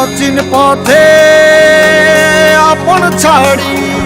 অচিন পথে আপন ছাড়ি।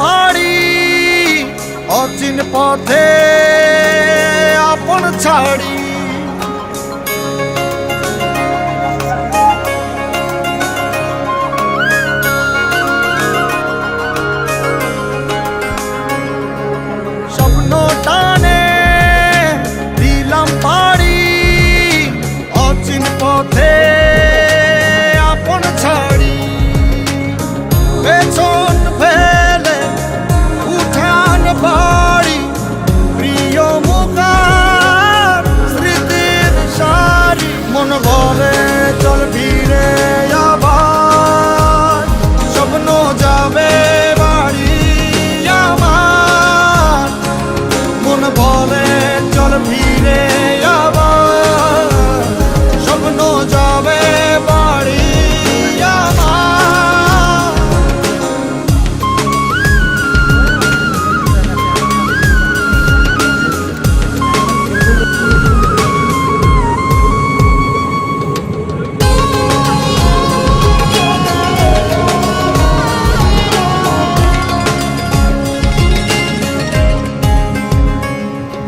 পাড়ি অচিন পথে আপন ছাড়ি।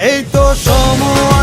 এই তো সময়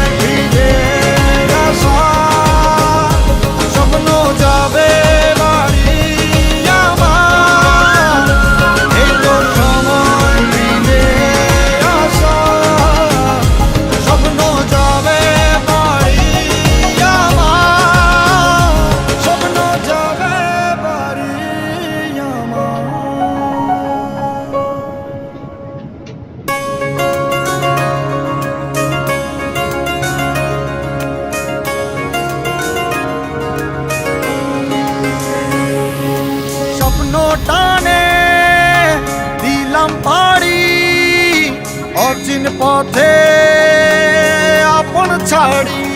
পথে আপন ছাড়ি